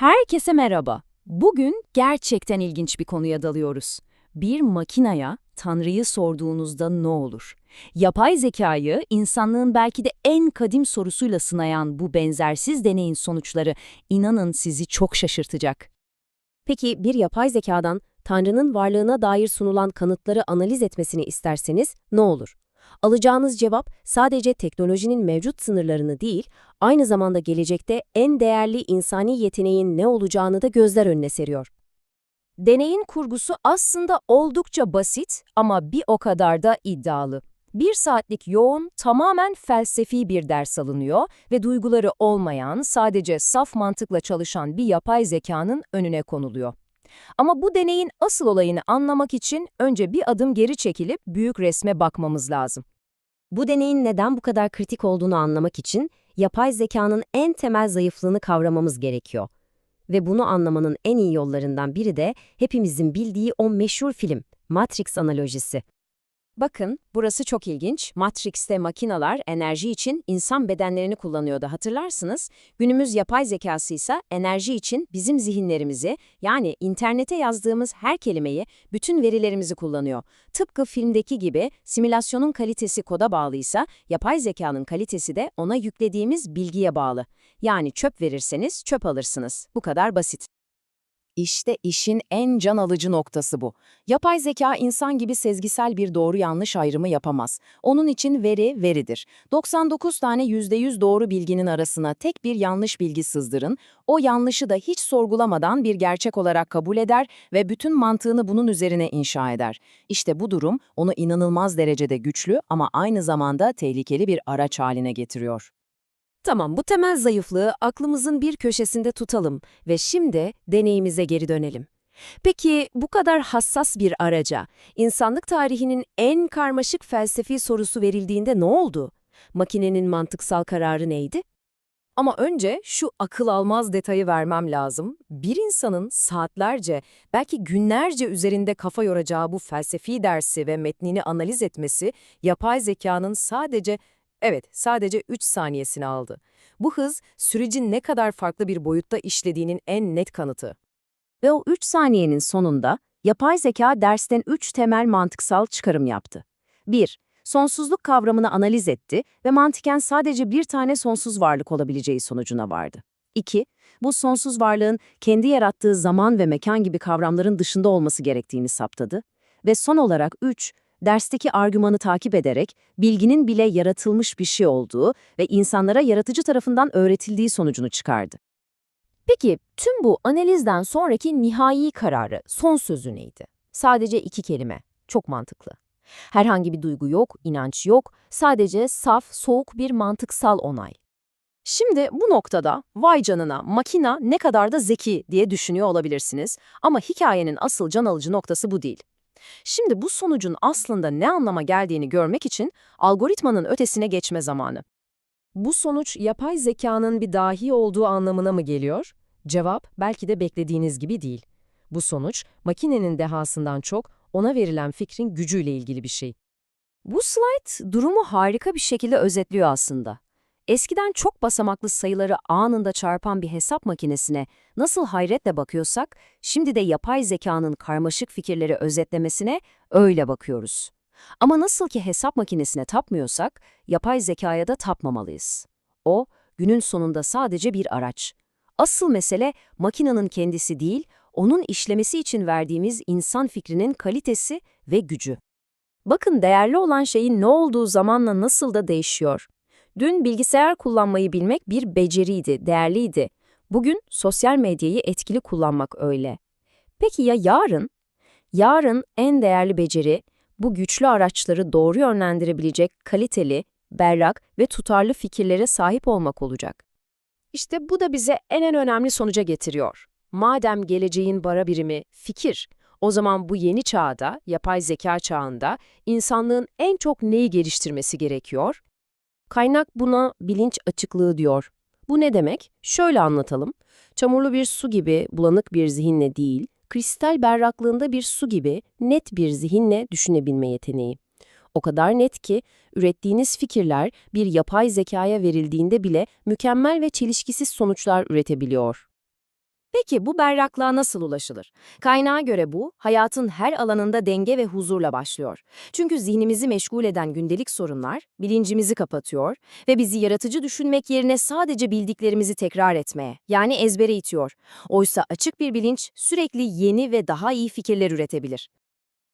Herkese merhaba. Bugün gerçekten ilginç bir konuya dalıyoruz. Bir makinaya Tanrı'yı sorduğunuzda ne olur? Yapay zekayı insanlığın belki de en kadim sorusuyla sınayan bu benzersiz deneyin sonuçları inanın sizi çok şaşırtacak. Peki bir yapay zekadan Tanrı'nın varlığına dair sunulan kanıtları analiz etmesini isterseniz ne olur? Alacağınız cevap sadece teknolojinin mevcut sınırlarını değil, aynı zamanda gelecekte en değerli insani yeteneğin ne olacağını da gözler önüne seriyor. Deneyin kurgusu aslında oldukça basit ama bir o kadar da iddialı. Bir saatlik yoğun, tamamen felsefi bir ders alınıyor ve duyguları olmayan, sadece saf mantıkla çalışan bir yapay zekanın önüne konuluyor. Ama bu deneyin asıl olayını anlamak için önce bir adım geri çekilip büyük resme bakmamız lazım. Bu deneyin neden bu kadar kritik olduğunu anlamak için yapay zekanın en temel zayıflığını kavramamız gerekiyor. Ve bunu anlamanın en iyi yollarından biri de hepimizin bildiği o meşhur film, Matrix analojisi. Bakın, burası çok ilginç. Matrix'te makinalar enerji için insan bedenlerini kullanıyordu hatırlarsınız. Günümüz yapay zekası ise enerji için bizim zihinlerimizi, yani internete yazdığımız her kelimeyi, bütün verilerimizi kullanıyor. Tıpkı filmdeki gibi simülasyonun kalitesi koda bağlıysa, yapay zekanın kalitesi de ona yüklediğimiz bilgiye bağlı. Yani çöp verirseniz çöp alırsınız. Bu kadar basit. İşte işin en can alıcı noktası bu. Yapay zeka insan gibi sezgisel bir doğru yanlış ayrımı yapamaz. Onun için veri veridir. 99 tane %100 doğru bilginin arasına tek bir yanlış bilgi sızdırın, o yanlışı da hiç sorgulamadan bir gerçek olarak kabul eder ve bütün mantığını bunun üzerine inşa eder. İşte bu durum onu inanılmaz derecede güçlü ama aynı zamanda tehlikeli bir araç haline getiriyor. Tamam, bu temel zayıflığı aklımızın bir köşesinde tutalım ve şimdi deneyimize geri dönelim. Peki bu kadar hassas bir araca, insanlık tarihinin en karmaşık felsefi sorusu verildiğinde ne oldu? Makinenin mantıksal kararı neydi? Ama önce şu akıl almaz detayı vermem lazım. Bir insanın saatlerce, belki günlerce üzerinde kafa yoracağı bu felsefi dersi ve metnini analiz etmesi, yapay zekanın sadece Evet, sadece 3 saniyesini aldı. Bu hız, sürecin ne kadar farklı bir boyutta işlediğinin en net kanıtı. Ve o 3 saniyenin sonunda yapay zeka dersten 3 temel mantıksal çıkarım yaptı. 1. Sonsuzluk kavramını analiz etti ve mantıken sadece bir tane sonsuz varlık olabileceği sonucuna vardı. 2. Bu sonsuz varlığın kendi yarattığı zaman ve mekan gibi kavramların dışında olması gerektiğini saptadı. Ve son olarak 3 dersteki argümanı takip ederek bilginin bile yaratılmış bir şey olduğu ve insanlara yaratıcı tarafından öğretildiği sonucunu çıkardı. Peki tüm bu analizden sonraki nihai kararı, son sözü neydi? Sadece iki kelime. Çok mantıklı. Herhangi bir duygu yok, inanç yok, sadece saf, soğuk bir mantıksal onay. Şimdi bu noktada vay canına makina ne kadar da zeki diye düşünüyor olabilirsiniz ama hikayenin asıl can alıcı noktası bu değil. Şimdi bu sonucun aslında ne anlama geldiğini görmek için algoritmanın ötesine geçme zamanı. Bu sonuç yapay zekanın bir dahi olduğu anlamına mı geliyor? Cevap belki de beklediğiniz gibi değil. Bu sonuç makinenin dehasından çok ona verilen fikrin gücüyle ilgili bir şey. Bu slide durumu harika bir şekilde özetliyor aslında. Eskiden çok basamaklı sayıları anında çarpan bir hesap makinesine nasıl hayretle bakıyorsak, şimdi de yapay zekanın karmaşık fikirleri özetlemesine öyle bakıyoruz. Ama nasıl ki hesap makinesine tapmıyorsak, yapay zekaya da tapmamalıyız. O, günün sonunda sadece bir araç. Asıl mesele makinenin kendisi değil, onun işlemesi için verdiğimiz insan fikrinin kalitesi ve gücü. Bakın değerli olan şeyin ne olduğu zamanla nasıl da değişiyor. Dün bilgisayar kullanmayı bilmek bir beceriydi, değerliydi. Bugün sosyal medyayı etkili kullanmak öyle. Peki ya yarın? Yarın en değerli beceri, bu güçlü araçları doğru yönlendirebilecek kaliteli, berrak ve tutarlı fikirlere sahip olmak olacak. İşte bu da bize en en önemli sonuca getiriyor. Madem geleceğin bara birimi fikir, o zaman bu yeni çağda, yapay zeka çağında insanlığın en çok neyi geliştirmesi gerekiyor? Kaynak buna bilinç açıklığı diyor. Bu ne demek? Şöyle anlatalım. Çamurlu bir su gibi bulanık bir zihinle değil, kristal berraklığında bir su gibi net bir zihinle düşünebilme yeteneği. O kadar net ki ürettiğiniz fikirler bir yapay zekaya verildiğinde bile mükemmel ve çelişkisiz sonuçlar üretebiliyor. Peki bu berraklığa nasıl ulaşılır? Kaynağa göre bu, hayatın her alanında denge ve huzurla başlıyor. Çünkü zihnimizi meşgul eden gündelik sorunlar bilincimizi kapatıyor ve bizi yaratıcı düşünmek yerine sadece bildiklerimizi tekrar etmeye, yani ezbere itiyor. Oysa açık bir bilinç sürekli yeni ve daha iyi fikirler üretebilir.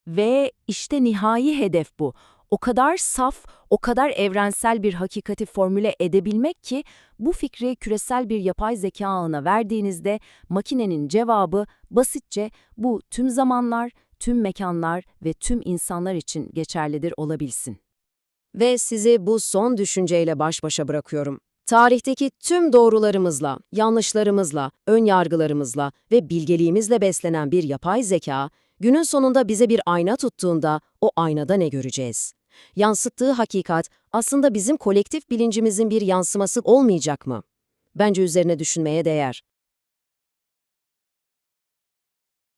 Ve işte nihai hedef bu. O kadar saf, o kadar evrensel bir hakikati formüle edebilmek ki bu fikri küresel bir yapay zeka ağına verdiğinizde makinenin cevabı basitçe bu tüm zamanlar, tüm mekanlar ve tüm insanlar için geçerlidir olabilsin. Ve sizi bu son düşünceyle baş başa bırakıyorum. Tarihteki tüm doğrularımızla, yanlışlarımızla, ön yargılarımızla ve bilgeliğimizle beslenen bir yapay zeka, günün sonunda bize bir ayna tuttuğunda o aynada ne göreceğiz? Yansıttığı hakikat aslında bizim kolektif bilincimizin bir yansıması olmayacak mı? Bence üzerine düşünmeye değer.